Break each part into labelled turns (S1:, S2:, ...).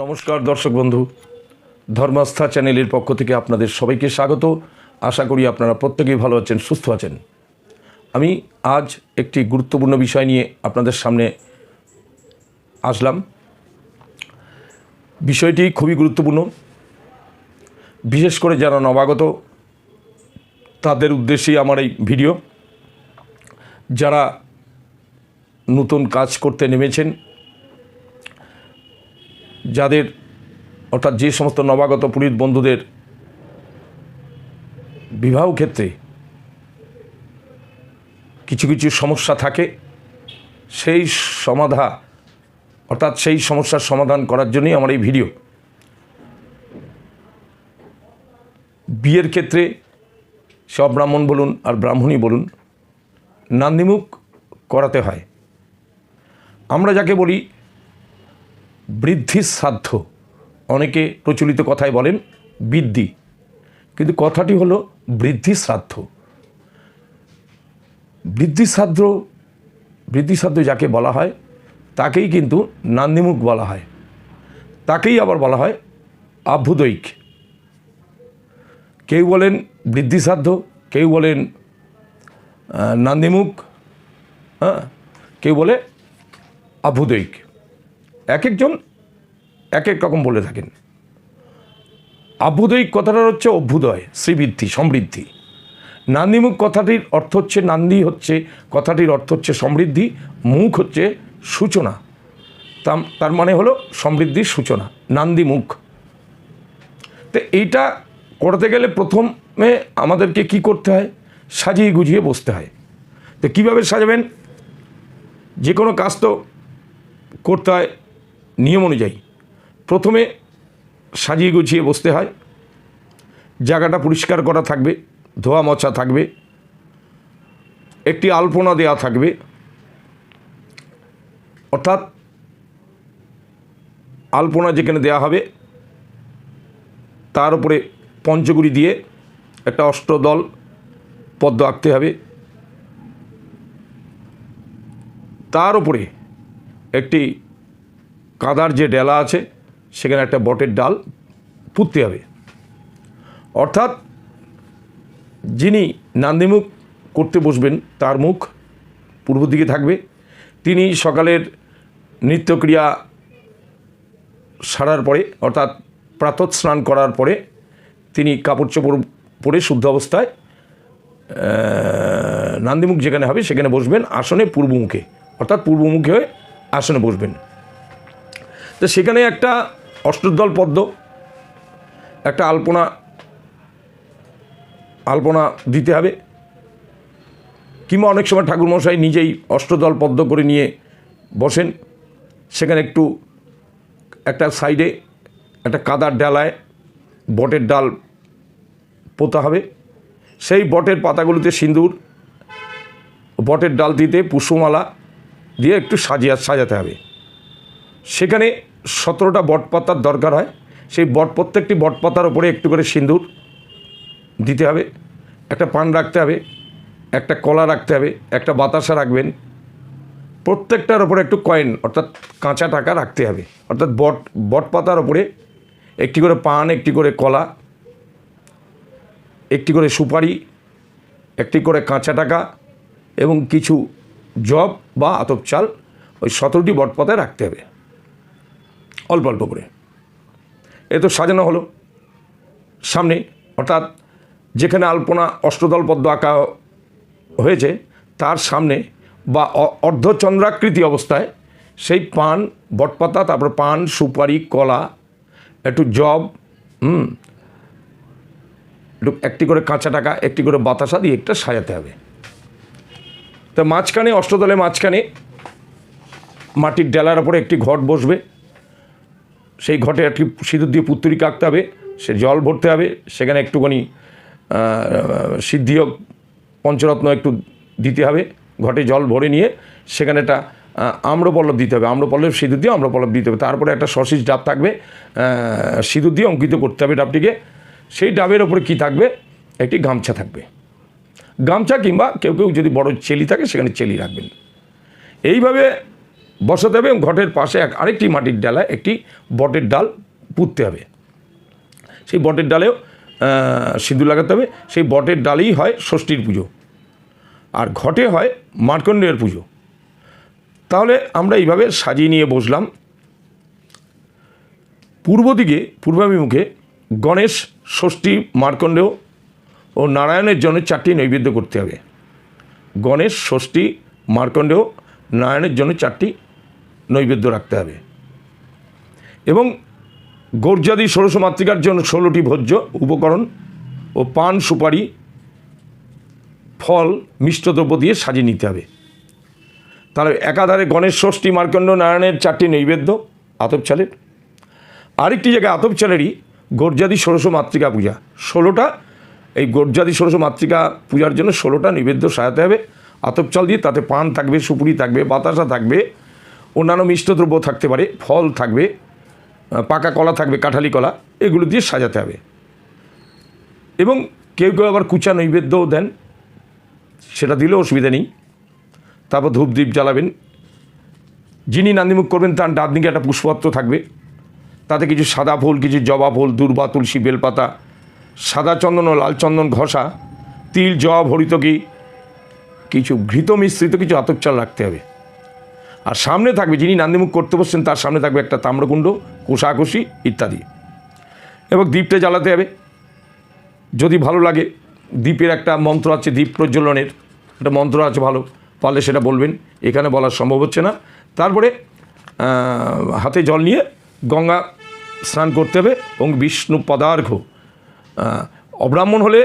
S1: নমস্কার, দর্শক বন্ধু। ধর্মাস্থা চ্যানেলের পক্ষ থেকে আপনাদের সবাইকে স্বাগত। আশা করি আপনারা প্রত্যেকেই ভালো আছেন, সুস্থ আছেন। আমি আজ একটি গুরুত্বপূর্ণ বিষয় নিয়ে আপনাদের সামনে আসলাম। বিষয়টি খুবই গুরুত্বপূর্ণ। বিশেষ করে যারা নবাগত, তাদের উদ্দেশ্যেই আমার এই ভিডিও। যারা নতুন কাজ করতে নেমেছেন যাদের, অর্থাৎ যে সমস্ত নবাগত পুরীর বন্ধুদের বিবাহ ক্ষেত্রে কিছু কিছু সমস্যা থাকে, সেই সমাধা, অর্থাৎ সেই সমস্যার সমাধান করার জন্যই আমার এই ভিডিও। বিয়ের ক্ষেত্রে সব ব্রাহ্মণ বলুন আর ব্রাহ্মণই বলুন, নান্দিমুখ করাতে হয়। আমরা যাকে বলি বৃদ্ধির সাধ্য। অনেকে প্রচলিত কথায় বলেন বৃদ্ধি। কিন্তু কথাটি হলো বৃদ্ধি শ্রাদ্ধ বৃদ্ধি শ্রাদ্ধ বৃদ্ধি শ্রাদ্ধ যাকে বলা হয়, তাকেই কিন্তু নান্দিমুখ বলা হয়। তাকেই আবার বলা হয় আভ্যুদৈক কেউ বলেন বৃদ্ধি শ্রাদ্ধ কেউ বলেন নান্দিমুখ হ্যাঁ কেউ বলে আভ্যুদৈক এক একজন এক এক রকম বলে থাকেন। আভ্যুদয়িক কথাটা হচ্ছে অভ্যুদয়, শ্রীবৃদ্ধি, সমৃদ্ধি। নান্দিমুখ কথাটির অর্থ হচ্ছে নান্দি, হচ্ছে কথাটির অর্থ হচ্ছে সমৃদ্ধি, মুখ হচ্ছে সূচনা। তার মানে হলো সমৃদ্ধির সূচনা নান্দি মুখ তো এইটা করতে গেলে প্রথমে আমাদেরকে কি করতে হয়? সাজিয়ে গুজিয়ে বসতে হয়। তো কীভাবে সাজাবেন? যে কোনো কাজ তো করতে হয় নিয়ম অনুযায়ী। প্রথমে সাজিয়ে গুছিয়ে বসতে হয়। জায়গাটা পরিষ্কার করা থাকবে, ধোয়া মোছা থাকবে, একটি আলপনা দেওয়া থাকবে। অর্থাৎ আলপনা যেখানে দেওয়া হবে, তার উপরে পঞ্চগুড়ি দিয়ে একটা অষ্টদল পদ্ম আঁকতে হবে। তার উপরে একটি কাদার যে ডেলা আছে, সেখানে একটা বটের ডাল পুঁততে হবে। অর্থাৎ যিনি নান্দিমুখ করতে বসবেন, তার মুখ পূর্ব দিকে থাকবে। তিনি সকালের নিত্যক্রিয়া সারার পরে, অর্থাৎ প্রাতঃ স্নান করার পরে, তিনি কাপড় চোপড় পরে শুদ্ধ অবস্থায় নান্দিমুখ যেখানে হবে, সেখানে বসবেন। আসনে পূর্বমুখে, অর্থাৎ পূর্বমুখে হয়ে আসনে বসবেন। তো সেখানে একটা অষ্টদল পদ্ম, একটা আলপনা আলপনা দিতে হবে। কিংবা অনেক সময় ঠাকুরমশাই নিজেই অষ্টদল পদ্ম করে নিয়ে বসেন। সেখানে একটু একটা সাইডে একটা কাদার ডালায় বটের ডাল পোতা হবে। সেই বটের পাতাগুলোতে সিঁদুর, বটের ডাল দিতে পুষ্পমালা দিয়ে একটু সাজিয়ে সাজাতে হবে। সেখানে সতেরোটা বটপাতার দরকার হয়। সেই বট, প্রত্যেকটি বটপাতার ওপরে একটু করে সিঁদুর দিতে হবে, একটা পান রাখতে হবে, একটা কলা রাখতে হবে, একটা বাতাসা রাখবেন। প্রত্যেকটার ওপরে একটু কয়েন, অর্থাৎ কাঁচা টাকা রাখতে হবে। অর্থাৎ বট, বটপাতার ওপরে একটি করে পান, একটি করে কলা, একটি করে সুপারি, একটি করে কাঁচা টাকা এবং কিছু জব বা আতপ চাল ওই সতেরোটি বটপাতায় রাখতে হবে। অল্প অল্প করে। এ তো সাজানো হলো। সামনে অর্থাৎ যেখানে আলপনা অষ্টদল পদ্ম আঁকা হয়েছে, তার সামনে বা অর্ধচন্দ্রাকৃতি অবস্থায় সেই পান, বটপাতা, তারপর পান, সুপারি, কলা, একটু জব, হুম একটু করে কাঁচা টাকা, একটি করে বাতাসা দিয়ে একটা সাজাতে হবে। তা মাঝখানে, অষ্টদলের মাঝখানে মাটির ডেলার ওপরে একটি ঘট বসবে। সেই ঘটে একটি সিঁদুর দিয়ে পুত্তরিকা আঁকতে হবে, সে জল ভরতে হবে, সেখানে একটুখানি সিদ্ধিও পঞ্চরত্ন একটু দিতে হবে, ঘটে জল ভরে নিয়ে সেখানে একটা আম্রপল্লব দিতে হবে। আম্রপল্লব সিঁদুর দিয়ে আম্রপল্লব দিতে হবে। তারপরে একটা সসিস ডাব থাকবে সিঁদুর দিয়ে অঙ্কিত করতে হবে ডাবটিকে। সেই ডাবের ওপরে কি থাকবে? একটি গামছা থাকবে। গামছা কিংবা কেউ কেউ যদি বড় চেলি থাকে, সেখানে চেলি রাখবেন। এইভাবে বসাতে হবে এবং ঘটের পাশে এক আরেকটি মাটির ডালায় একটি বটের ডাল পুঁততে হবে। সেই বটের ডালেও সিঁদুর লাগাতে হবে। সেই বটের ডালেই হয় ষষ্ঠীর পুজো। আর ঘটে হয় মার্কণ্ডেয়ের পুজো। তাহলে আমরা এইভাবে সাজিয়ে নিয়ে বসলাম। পূর্ব দিকে, পূর্বাভিমুখে গণেশ, ষষ্ঠী, মার্কণ্ডেয় ও নারায়ণের জন্য চারটি নৈবেদ্য করতে হবে। গণেশ, ষষ্ঠী, মার্কণ্ডেয়, নারায়ণের জন্য চারটি নৈবেদ্য রাখতে হবে। এবং গর্জাদি ষোড়শ মাতৃকার জন্য ষোলোটি ভোজ্য উপকরণ ও পান, সুপারি, ফল মিষ্টদ্রব্য দিয়ে সাজিয়ে নিতে হবে। তাহলে একাধারে গণেশ ষষ্ঠী, মার্কণ্ড নারায়ণের চারটি নৈবেদ্য, আতপ চালের। আরেকটি জায়গায় আতপ চালেরই গর্জাদি ষোড়শ মাতৃকা পূজা। ষোলোটা, এই গর্জাদি ষোড়শ মাতৃকা পূজার জন্য ষোলোটা নৈবেদ্য সাজাতে হবে। আতপ চাল দিয়ে তাতে পান থাকবে, সুপুরি থাকবে, বাতাসা থাকবে অন্যান্য মিষ্টদ্রব্য থাকতে পারে, ফল থাকবে পাকা কলা থাকবে, কাঁঠালি কলা, এগুলো দিয়ে সাজাতে হবে। এবং কেউ কেউ আবার কুচা নৈবেদ্যও দেন, সেটা দিলেও অসুবিধা নেই। তারপর ধূপ দ্বীপ জ্বালাবেন। যিনি নান্দিমুখ করবেন, তার ডান দিকে একটা পুষ্পপত্র থাকবে। তাতে কিছু সাদা ফুল, কিছু জবা ফুল, দুর্বা, তুলসী, বেলপাতা, সাদা চন্দন ও লাল চন্দন ঘষা, তিল, জব হরিতকি কিছু ঘৃত মিশ্রিত, কিছু আতপ চাল রাখতে হবে। আর সামনে থাকবে যিনি নান্দিমুখ করতে বসছেন, তার সামনে থাকবে একটা তাম্রকুণ্ড, কোষাকুষি ইত্যাদি। এবং দ্বীপটা জ্বালাতে হবে। যদি ভালো লাগে, দ্বীপের একটা মন্ত্র আছে, দ্বীপ প্রজ্বলনের। একটা মন্ত্র আছে ভালো, পারলে সেটা বলবেন। এখানে বলা সম্ভব হচ্ছে না। তারপরে হাতে জল নিয়ে গঙ্গা স্নান করতে হবে এবং বিষ্ণু পদার্ঘ। অব্রাহ্মণ হলে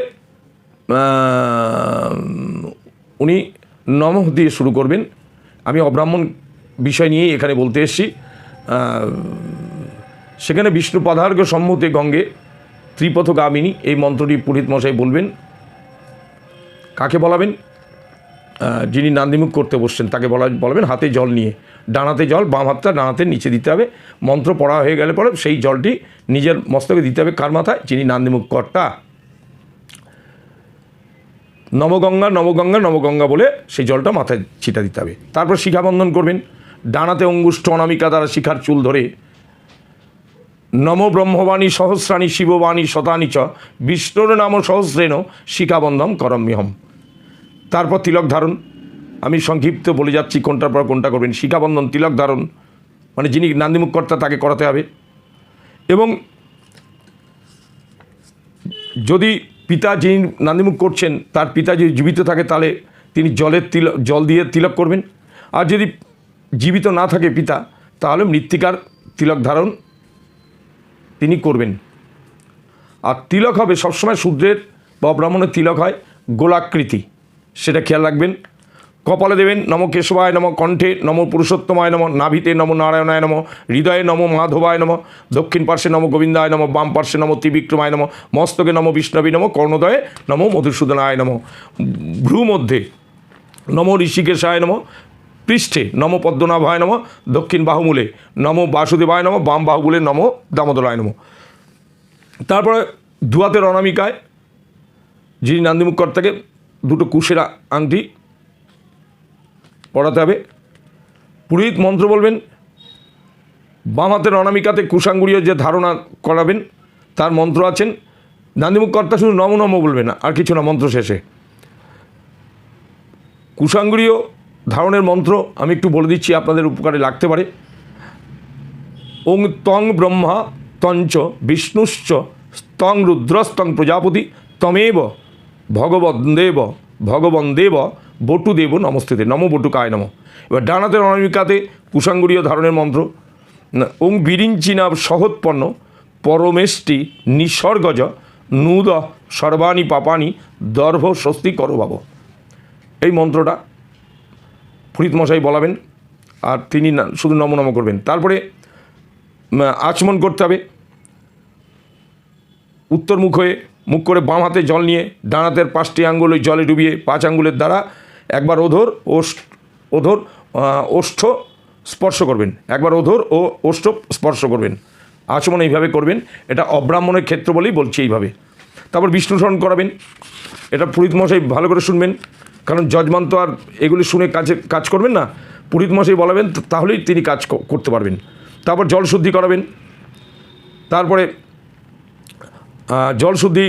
S1: উনি নমঃ দিয়ে শুরু করবেন। আমি অব্রাহ্মণ বিষয় নিয়েই এখানে বলতে এসেছি। সেখানে বিষ্ণু পদার্ঘ সম্মতে গঙ্গে ত্রিপথগামিনী, এই মন্ত্রটি পুরোহিত মশাই বলবেন। কাকে বলাবেন? যিনি নান্দিমুখ করতে বসছেন, তাকে বলা বলবেন হাতে জল নিয়ে। ডানাতে জল, বাম হাতটা ডানাতে নিচে দিতে হবে। মন্ত্র পড়া হয়ে গেলে পরে সেই জলটি নিজের মস্তকে দিতে হবে কার মাথায়? যিনি নান্দিমুখ কর্তা। নবগঙ্গা নবগঙ্গা নবগঙ্গা বলে সেই জলটা মাথায় ছিটা দিতে হবে। তারপর শিখাবন্ধন করবেন। ডানাতে অঙ্গুষ্ঠ অনামিকা দ্বারা শিখার চুল ধরে। নম ব্রহ্মবাণী সহস্রাণী শিববাণী শতানি চ বিষ্ণুর নাম সহস্রেণ শিখাবন্ধম করম্যহম। তারপর তিলক ধারণ। আমি সংক্ষিপ্ত বলে যাচ্ছি কোনটার পর কোনটা করবেন। শিখাবন্ধন তিলক ধারণ মানে যিনি নান্দিমুখ কর্তা তাকে করাতে হবে। এবং যদি পিতা যিনি নান্দিমুখ করছেন, তার পিতা যদি জীবিত থাকে, তাহলে তিনি জলের তিলক জল দিয়ে তিলক করবেন। আর যদি জীবিত না থাকে পিতা, তাহলে মৃত্তিকার তিলক ধারণ তিনি করবেন। আর তিলক হবে সবসময় শূদ্রের বা ব্রাহ্মণের তিলক হয় গোলাকৃতি। সেটা খেয়াল রাখবেন। কপালে দেবেন নম কেশবায় নম কণ্ঠে নম পুরুষোত্তমায় নম নাভিতে নম নারায়ণায় নম হৃদয়ে নম মাধবায় নম দক্ষিণ পার্শ্বে নম গোবিন্দায় নম বাম পার্শ্বে নম ত্রিবিক্রমায় নম মস্তকে নম বিষ্ণবী নম কর্ণদয়ে নম মধুসূদনায় নম। ভ্রু মধ্যে নম ঋষিকেশায় নম পৃষ্ঠে নম পদ্মনাভায় নম, দক্ষিণ বাহুমূলে নম বাসুদেবায় নম, বাম বাহুমূলে নম দামোদরায় নম। তারপরে দুয়াতের অনামিকায় যিনি নান্দিমুখ কর্তাকে দুটো কুশের আংটি পড়াতে হবে। পুরোহিত মন্ত্র বলবেন, বাম হাতের অনামিকাতে কুশাঙ্গুরীয় যে ধারণা করাবেন, তার মন্ত্র আছেন। নান্দিমুখ কর্তা শুধু নম নম বলবে না আর কিছু না, মন্ত্র শেষে। কুশাঙ্গুরীয় ধারণের মন্ত্র আমি একটু বলে দিচ্ছি, আপনাদের উপকারে লাগতে পারে। ওং তং ব্রহ্মা তঞ্চ বিষ্ণুশ্চ স্তং রুদ্রস্তং প্রজাপতি তমেব ভগবন্দেব ভগবন্দেব বটুদেব নমস্তেতে, নম বটুকায় নম। এবার ডানাতের অনামিকাতে কুশাঙ্গুরীয় ধারণের মন্ত্র। ওং বিরিঞ্চিনা সহৎপন্ন পরমেষ্টি নিসর্গজ নূদ সর্বাণী পাপানি দর্ভ স্বস্তি করভাব এই মন্ত্রটা পুরীত মশাই বলাবেন আর তিনি শুধু নম নম করবেন। তারপরে আচমন করতে হবে। উত্তর মুখ হয়ে মুখ করে বাম হাতে জল নিয়ে ডান হাতের পাঁচটি আঙ্গুল ওই জলে ডুবিয়ে পাঁচ আঙ্গুলের দ্বারা একবার ওধর ওধর ওষ্ঠ স্পর্শ করবেন। একবার ওধর ও ওষ্ঠ স্পর্শ করবেন। আচমন এইভাবে করবেন। এটা অব্রাহ্মণের ক্ষেত্র বলেই বলছি এইভাবে। তারপর বিষ্ণুসরণ করাবেন। এটা পুরীত মশাই ভালো করে শুনবেন। কারণ জজমান তো আর এগুলি শুনে কাজে, কাজ করবেন না। পুরোহিত মশাই বলাবেন, তাহলেই তিনি কাজ করতে পারবেন। তারপর জল শুদ্ধি করাবেন। তারপরে জল শুদ্ধি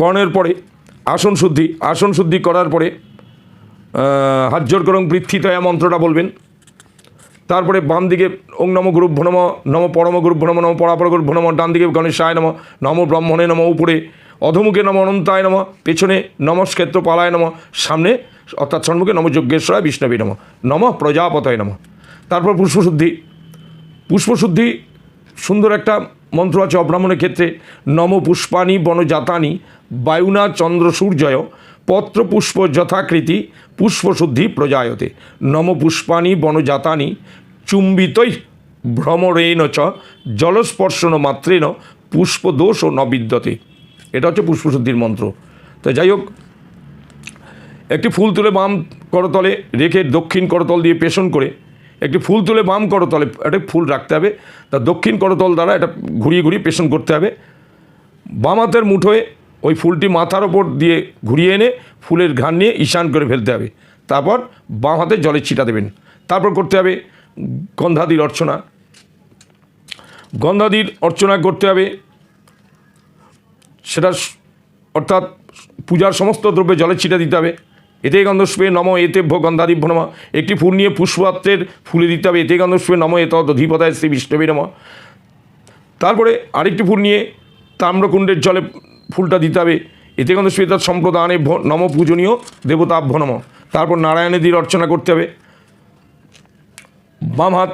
S1: করানোর পরে, আসন শুদ্ধি আসন শুদ্ধি করার পরে হাত জোর করং বৃত্থিতয়া মন্ত্রটা বলবেন। তারপরে বাম দিকে ওং নম গুরুভ নম নম পরম গুরুভ নম নম পরাপর গুরুভ নম, ডান দিকে গণেশায় নম নম ব্রহ্মণে নম, উপরে অধমুখে নম অনন্তায় নম, পেছনে নমস্ক্ষেত্র পালায় নম, সামনে অর্থাৎ সন্মুখে নম যজ্ঞেশ্বরায় বিষ্ণবী নম নম প্রজাপতয় নম। তারপর পুষ্পশুদ্ধি। পুষ্পশুদ্ধি সুন্দর একটা মন্ত্র আছে অব্রাহ্মণের ক্ষেত্রে, নম পুষ্পানি বনজাতানি বায়ুনা চন্দ্র সূর্যয় পত্র পুষ্প যথাকৃতি পুষ্পশুদ্ধি প্রজায়তে। নম পুষ্পানি বনজাতানি চুম্বিতই ভ্রমরেণ চ জলস্পর্শন মাত্রেণ পুষ্পদোষ ও ন বিদ্যতে। এটা হচ্ছে পুষ্পশুদ্ধির মন্ত্র। তো যাই হোক, একটি ফুল তুলে বাম করতলে রেখে দক্ষিণ করতল দিয়ে পেষণ করে একটি ফুল তুলে বাম করতলে একটা ফুল রাখতে হবে। তা দক্ষিণ করতল দ্বারা এটা ঘুরিয়ে ঘুরিয়ে পেষণ করতে হবে। বাম হাতের মুঠোয় ওই ফুলটি মাথার ওপর দিয়ে ঘুরিয়ে এনে ফুলের ঘান নিয়ে ঈশান করে ফেলতে হবে। তারপর বাম হাতে জলে ছিটা দেবেন। তারপর করতে হবে গন্ধাদির অর্চনা। গন্ধাদির অর্চনা করতে হবে সেটা অর্থাৎ পূজার সমস্ত দ্রব্যে জলে ছিটা দিতে হবে। এতে গন্ধস্পে নম এতে ভো গন্ধাদিভ্য নম। একটি ফুল নিয়ে পুষ্পাত্রের ফুলে দিতে হবে। এতে গন্ধস্পে নম এত অধিপতায় শ্রী বিষ্ণবী নম। তারপরে আরেকটি ফুল নিয়ে তাম্রকুণ্ডের জলে ফুলটা দিতে হবে। এতে গন্ধ শ্বেতার সম্প্রদানে নম পূজনীয় দেবতাভ্য নম। তারপর নারায়ণেদির অর্চনা করতে হবে। বাম হাত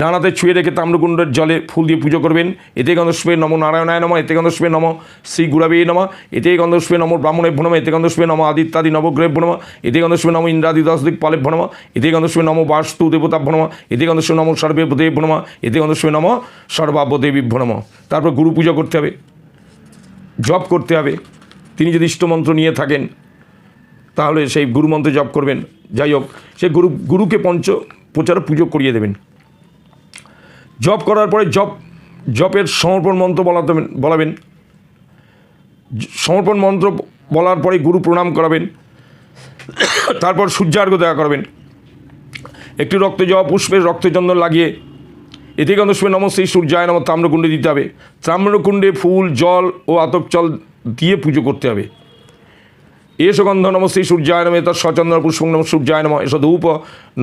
S1: ডানাতে ছুঁয়ে রেখে তাম্রকুণ্ডের জলে ফুল দিয়ে পুজো করবেন। এতে গন্ধস্পে নম নারায়ণায় নম, এতে গন্ধস্পে নম শ্রী গুরাবে নম, এতে গন্ধস্পে নম ব্রাহ্মণে ভ্রণম এতে গন্ধস্পে নম আদিত্যাদি নবগ্রহে ভ্রণম এতে গন্ধস্পে নম ইন্দ্রাদি দশ দিক পালে ভ্রণম এতে গন্ধস্পে নম বাস্তু দেবতা ভ্রণম এতে গন্ধস্পে নম সর্বে দেব ভ্রণম এতে গন্ধস্পে নম সর্বাব্য দেবী ভ্রণম তারপর গুরু পূজা করতে হবে, জপ করতে হবে। তিনি যদি ইষ্টমন্ত্র নিয়ে থাকেন, তাহলে সেই গুরুমন্ত্রে জপ করবেন। যাই হোক সেই গুরু, গুরুকে পঞ্চ প্রচার পুজো করিয়ে দেবেন। জপ করার পরে জপ জপের সমর্পণ মন্ত্র বলাতে বলাবেন সমর্পণ মন্ত্র বলার পরে গুরু প্রণাম করাবেন। তারপর সূর্যার্ঘ দেওয়া করবেন। একটি রক্ত জবা পুষ্পের রক্তচন্দন লাগিয়ে এতে গন্ধস্বে নম সেই সূর্যায় নম তাম্রকুণ্ডে দিতে হবে। তাম্রকুণ্ডে ফুল, জল ও আতপ জল দিয়ে পুজো করতে হবে। এসো গন্ধ নম শ্রী সূর্যায় নম এতৎ সচন্দ্র পুষ্প নম সূর্যায় নম এস ধূপ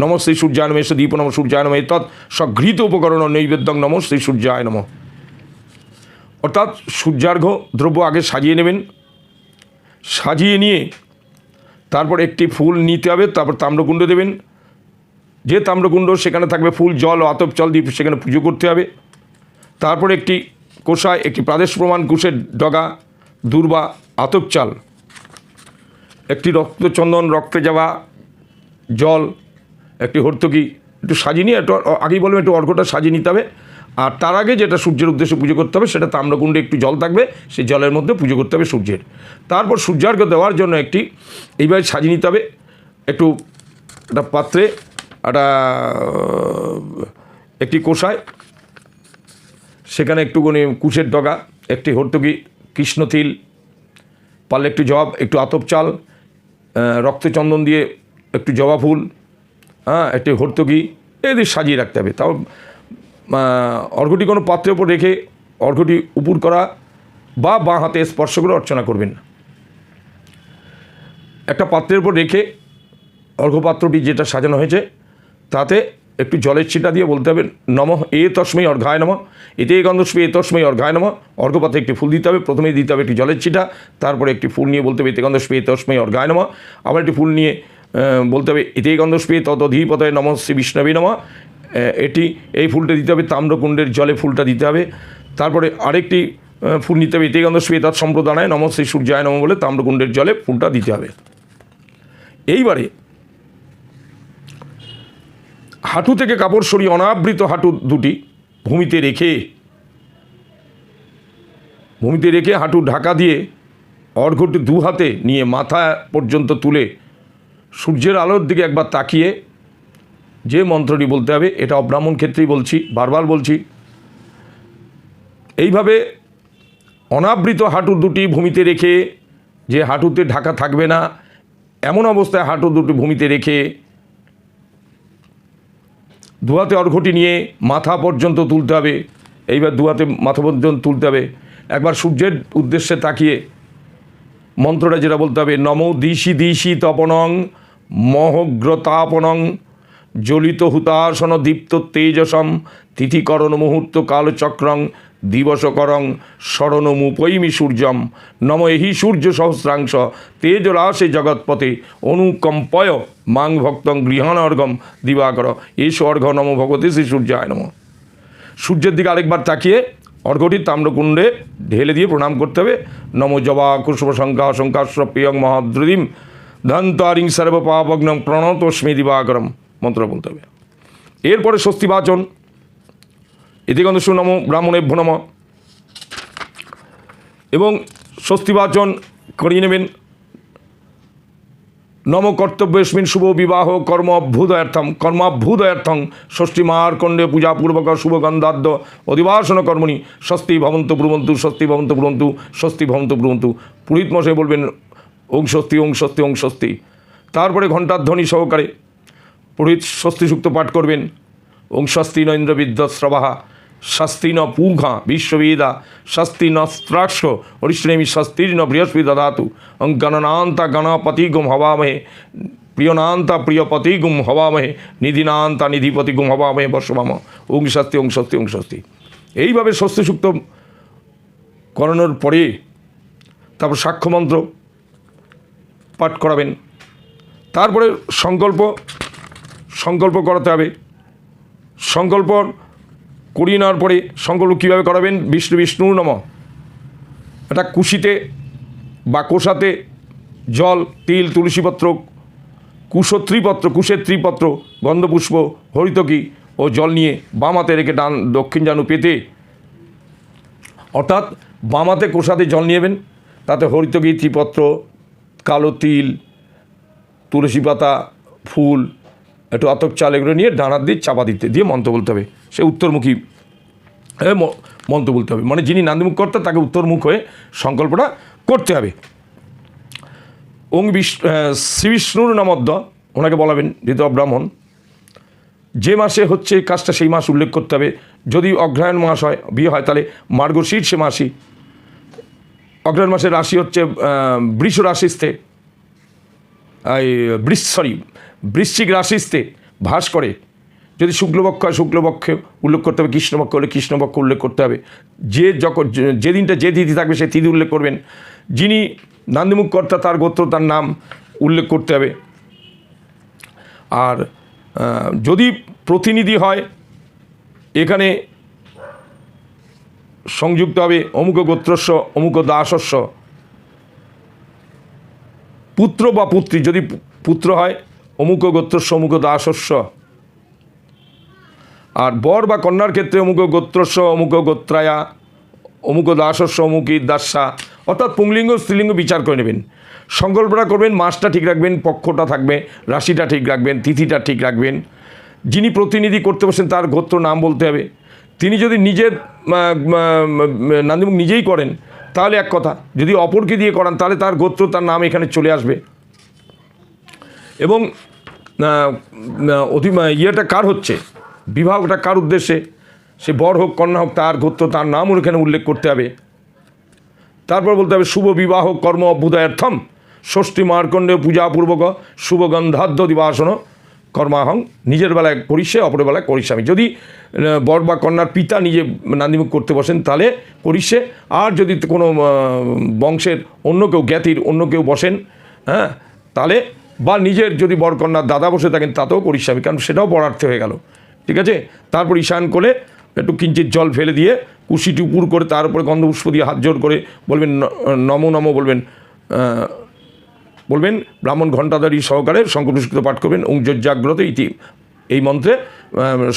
S1: নম শ্রী সূর্যায় নম এস দীপ নম সূর্যায় নম এতৎ সঘৃত উপকরণ নৈবেদ্যং নম শ্রী সূর্যায় নম অর্থাৎ সূর্যার্ঘ দ্রব্য আগে সাজিয়ে নেবেন। সাজিয়ে নিয়ে তারপর একটি ফুল নিতে হবে, তারপর তাম্রকুণ্ড দেবেন। যে তাম্রকুণ্ড সেখানে থাকবে ফুল, জল ও আতপ জল দিয়ে সেখানে পুজো করতে হবে। তারপর একটি কোষায় একটি প্রাদেশ প্রমাণ, কুশের ডগা, দুর্বা, আতপ, চাল। একটি রক্তচন্দন, রক্তে যাওয়া জল, একটি হর্তকি, একটু সাজিয়ে নিয়ে একটু আগেই বলবেন একটু অর্ঘটা সাজিয়ে নিতে হবে। আর তার আগে যেটা সূর্যের উদ্দেশ্যে পুজো করতে হবে, সেটা তাম্রকুণ্ডে একটু জল থাকবে সেই জলের মধ্যে পুজো করতে হবে সূর্যের। তারপর সূর্যার্ঘ দেওয়ার জন্য একটি এইভাবে সাজিয়ে নিতে হবে, একটু একটা পাত্রে, একটা একটি কোষায়, সেখানে একটুখানি কুশের ডগা, একটি হর্তকি কৃষ্ণতিল পারলে একটু জব, একটু আতপ চাল রক্তচন্দন দিয়ে একটু জবা ফুল হ্যাঁ একটি হর্তকি, এদের সাজিয়ে রাখতে হবে। তাও অর্ঘটি কোনো পাত্রের ওপর রেখে অর্ঘটি উপুর করা বা বাঁ হাতে স্পর্শ করে অর্চনা করবেন না। একটা পাত্রের উপর রেখে অর্ঘপাত্রটি যেটা সাজানো হয়েছে, তাতে একটু জলের ছিটা দিয়ে বলতে হবে, নম, এ তস্মৈ অর্ঘায় নম। এতে গন্ধস্মী এ তস্মৈ অর্ঘায় নম। অর্ঘ্যপাত্রে একটি ফুল দিতে হবে, প্রথমেই দিতে হবে একটি জলের ছিটা, তারপরে একটি ফুল নিয়ে বলতে হবে, এতে গন্ধস্মী এ তস্মৈ অর্ঘায় নম। আবার একটি ফুল নিয়ে বলতে হবে, এতে গন্ধস্মী অধিপতয় নম শ্রী বিষ্ণবী নম। এটি, এই ফুলটা দিতে হবে, তাম্রকুণ্ডের জলে ফুলটা দিতে হবে। তারপরে আরেকটি ফুল নিতে হবে, এতে গন্ধস্মী তৎ সম্প্রদানায় নম শ্রী সূর্যায় নম বলে তাম্রকুণ্ডের জলে ফুলটা দিতে হবে। এইবারে হাঁটু থেকে কাপড় সরিয়ে অনাবৃত হাঁটু দুটি ভূমিতে রেখে ভূমিতে রেখে হাঁটু ঢাকা দিয়ে অর্ঘটি দু হাতে নিয়ে মাথা পর্যন্ত তুলে সূর্যের আলোর দিকে একবার তাকিয়ে যে মন্ত্রটি বলতে হবে, এটা অব্রাহ্মণ ক্ষেত্রেই বলছি, বারবার বলছি। এইভাবে অনাবৃত হাঁটু দুটি ভূমিতে রেখে যে হাঁটুতে ঢাকা থাকবে না, এমন অবস্থায় হাঁটু দুটি ভূমিতে রেখে দুহাতে অর্ঘটি নিয়ে মাথা পর্যন্ত তুলতে হবে। এইবার দুহাতে মাথা পর্যন্ত তুলতে হবে। একবার সূর্যের উদ্দেশ্যে তাকিয়ে মন্ত্রটা যেটা বলতে হবে, নম দিশি দিশি তপনং মহগ্রতাপনং জ্বলিত হুতাসন দীপ্ত তেজসম তিথিকরণ মুহূর্ত কালচক্রং দিবসকরং স্মরণমুপৈমি সূর্যম। নম এহি সূর্য সহস্রাংশ তেজরাশে জগৎপথে অনুকম্পয় মাং ভক্তং গৃহাণ অর্ঘম দিবাকর। এস অর্ঘ নম ভগবতী শ্রী সূর্যায় নম। সূর্যের দিকে আরেকবার তাকিয়ে অর্ঘটি তাম্রকুণ্ডে ঢেলে দিয়ে প্রণাম করতে হবে। নম জবা, কুসুম শঙ্কা শঙ্কাশ্র প্রিয়ং মহাদ্রুদিম, ধন্তারিং সর্বপাপগ্নম প্রণতস্মি দিবাকরম। মন্ত্র বলতে হবে। এরপরে স্বস্তি ইতিগন্ধ সুনম ব্রাহ্মণেভ্য নম এবং স্বস্তি বাচন করিয়ে নেবেন। নম কর্তব্যস্মিন শুভ বিবাহ কর্ম অভ্যুদয়ার্থম কর্মাভ্যুদয়ার্থং ষষ্ঠী মার্কণ্ডে পূজাপূর্বক শুভগন্ধাদ্য অধিবাসন কর্মণি। স্বস্তি ভবন্ত ব্রুবন্তু, স্বস্তি ভবন্ত ব্রুবন্তু, স্বস্তি ভবন্ত ব্রুবন্তু। পুরোহিত মশাই বলবেন, ওং স্বস্তি ওং স্বস্তি ওং স্বস্তি। তারপরে ঘণ্টার ধ্বনি সহকারে পুরোহিত স্বস্তি সুক্ত পাঠ করবেন। ওং স্বস্তি ন ইন্দ্র স্বস্তি ন পূঘা বিশ্ববেদা স্বস্তি ন স্ত্রাক্ষ স্বস্তির ন বৃহস্পতি দদাতু গণনান্তা গণপতি গুম হবামহে, প্রিয়নান্তা প্রিয়পতি গুম হবামহে, নিধিনান্তা নিধিপতি গুম হবামহে বর্ষবাম ওং স্বস্তি ওং স্বস্তি ওং স্বস্তি এইভাবে স্বস্তি সুক্ত করানোর পরে তারপর সাক্ষ্যমন্ত্র পাঠ করাবেন। তারপরে সংকল্প সংকল্প করাতে হবে। সংকল্প করিয়ে নেওয়ার পরে সংকল্প কীভাবে করাবেন? বিষ্ণু বিষ্ণুর নম। এটা কুশিতে বা কোষাতে জল, তিল, তুলসীপত্র, কুশত্রিপত্র কুশের ত্রিপত্র গন্ধপুষ্প, হরিতকি ও জল নিয়ে বামাতে রেখে ডান দক্ষিণ জানু পেতে অর্থাৎ বামাতে কোষাতে জল নিয়েবেন তাতে হরিতকি, ত্রিপত্র, কালো তিল, তুলসী পাতা, ফুল একটু আতক চাল এগুলো নিয়ে ডানার দিয়ে চাপা দিতে দিয়ে মন্ত্র বলতে হবে। সে উত্তরমুখী মন্ত্র বলতে হবে। মানে যিনি নান্দিমুখ কর্তা তাকে উত্তরমুখ হয়ে সংকল্পটা করতে হবে। ওং বিষ্ণু শ্রী বিষ্ণুর ওনাকে বলাবেন, যেহেতু ব্রাহ্মণ যে মাসে হচ্ছে কাজটা, সেই মাস উল্লেখ করতে হবে। যদি অগ্রহায়ণ মাস হয়, বিয়ে হয়, তাহলে মার্গশীর্ষ মাসই। অগ্রহায়ণ মাসের রাশি হচ্ছে বৃষ রাশিস্থে। বৃষ সরি বৃশ্চিক রাশিস্তে ভাস করে। যদি শুক্লপক্ষ হয়, শুক্লপক্ষে উল্লেখ করতে হবে, কৃষ্ণপক্ষ হলে কৃষ্ণপক্ষ উল্লেখ করতে হবে। যে যখন যে- দিনটা যে তিথি থাকবে, সেই তিথি উল্লেখ করবেন। যিনি নান্দিমুখ কর্তা তার গোত্র, তার নাম উল্লেখ করতে হবে। আর যদি প্রতিনিধি হয়, এখানে সংযুক্ত হবে অমুক গোত্রস্য অমুক দাসস্য পুত্র বা পুত্রী, যদি পুত্র হয়, অমুক গোত্র অমুক দাসস্য আর বর বা কন্যার ক্ষেত্রে অমুক গোত্রস্য অমুক গোত্রায়া, অমুক দাসস্য অমুকী দাসা। অর্থাৎ পুংলিঙ্গ, স্ত্রীলিঙ্গ বিচার করে নেবেন। সংকল্পটা করবেন, মাসটা ঠিক রাখবেন, পক্ষটা থাকবে, রাশিটা ঠিক রাখবেন, তিথিটা ঠিক রাখবেন। যিনি প্রতিনিধি করতে বসেন, তার গোত্র নাম বলতে হবে। তিনি যদি নিজের নান্দিমুখ নিজেই করেন তাহলে এক কথা, যদি অপরকে দিয়ে করান, তাহলে তার গোত্র, তার নাম এখানে চলে আসবে। এবং অতি ইয়েটা কার হচ্ছে? বিবাহটা কার উদ্দেশ্যে? সে বর হোক, কন্যা হোক, তার গোত্র, তার নামও এখানে উল্লেখ করতে হবে। তারপর বলতে হবে, শুভ বিবাহ কর্ম অভ্যুদয়ার্থম, ষষ্ঠী মার্কণ্ডে পূজাপূর্বক শুভ গন্ধাধ্য দিবাসন কর্মাহং, নিজের বেলায় করিসে অপরের বেলায় করিসামি যদি বর বা কন্যার পিতা নিজে নান্দিমুখ করতে বসেন, তাহলে করিসে আর যদি কোনো বংশের অন্য কেউ, জ্ঞাতির অন্য কেউ বসেন হ্যাঁ তাহলে, বা নিজের যদি বর কন্যার দাদা বসে থাকেন, তাতেও করিসামি কারণ সেটাও পরার্থে হয়ে গেল। ঠিক আছে? তারপর ঈশান করে একটু কিঞ্চিত জল ফেলে দিয়ে কুশিটি উপুর করে, তার উপরে গন্ধপুষ্প দিয়ে হাত জোর করে বলবেন নম নম বলবেন বলবেন, ব্রাহ্মণ ঘণ্টাধারী সহকারে সংকল্পসূক্ত পাঠ করবেন ওং জাগ্রত ইতি। এই মন্ত্রে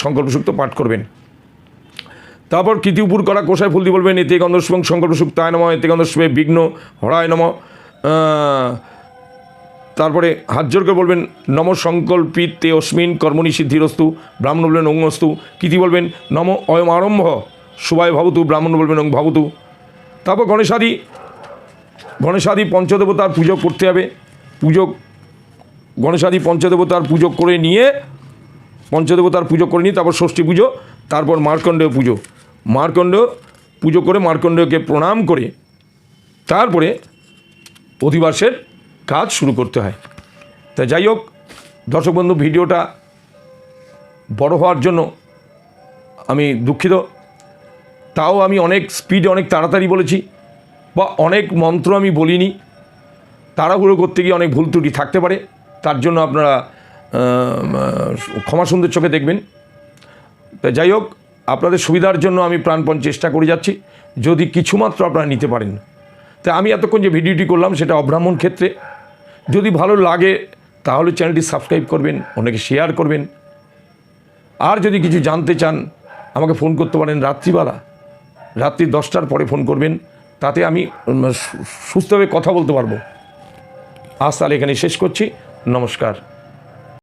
S1: সংকল্পসূক্ত পাঠ করবেন। তারপর কৃতি উপর করা কোষায় ফুল দিয়ে বলবেন, এতে গন্ধস্বং সংকল্পসূক্তায় নম, এতে গন্ধস্বে বিঘ্ন হরায় নম। তারপরে করে বলবেন, নম সংকল্পিতে অস্মিন কর্মণি সিদ্ধিরস্তু, ব্রাহ্মণ বলবেন অঙ্গস্তু কীতি বলবেন, নম অয়ম আরম্ভ শুভায় ভবতু, ব্রাহ্মণ বলবেন অং ভবতু। তারপর গণেশাদি গণেশাদি পঞ্চদেবতার পুজো করতে হবে। পুজো, গণেশাদি পঞ্চদেবতার পুজো করে নিয়ে, পঞ্চদেবতার পুজো করে নিয়ে, তারপর ষষ্ঠী পুজো, তারপর মার্কণ্ডেয় পুজো। মার্কণ্ডেয় পুজো করে মার্কণ্ডেয়কে প্রণাম করে, তারপরে অধিবাসের কাজ শুরু করতে হয়। তা যাই হোক, দর্শক বন্ধু, ভিডিওটা বড় হওয়ার জন্য আমি দুঃখিত। তাও আমি অনেক স্পিডে অনেক তাড়াতাড়ি বলেছি। বা অনেক মন্ত্র আমি বলিনি, তাড়াহুড়ো করতে গিয়ে অনেক ভুল ত্রুটি থাকতে পারে, তার জন্য আপনারা ক্ষমা সুন্দর চোখে দেখবেন। তা যাই হোক, আপনাদের সুবিধার জন্য আমি প্রাণপণ চেষ্টা করে যাচ্ছি, যদি কিছুমাত্র আপনারা নিতে পারেন। তা আমি এতক্ষণ যে ভিডিওটি করলাম সেটা অব্রাহ্মণ ক্ষেত্রে। যদি ভালো লাগে, তাহলে চ্যানেলটি সাবস্ক্রাইব করবেন অনেকে শেয়ার করবেন। আর যদি কিছু জানতে চান, আমাকে ফোন করতে পারেন রাত্রিবেলা। রাত্রি দশটার পরে ফোন করবেন। তাতে আমি সুস্থভাবে কথা বলতে পারব। আজ তাহলে এখানে শেষ করছি। নমস্কার।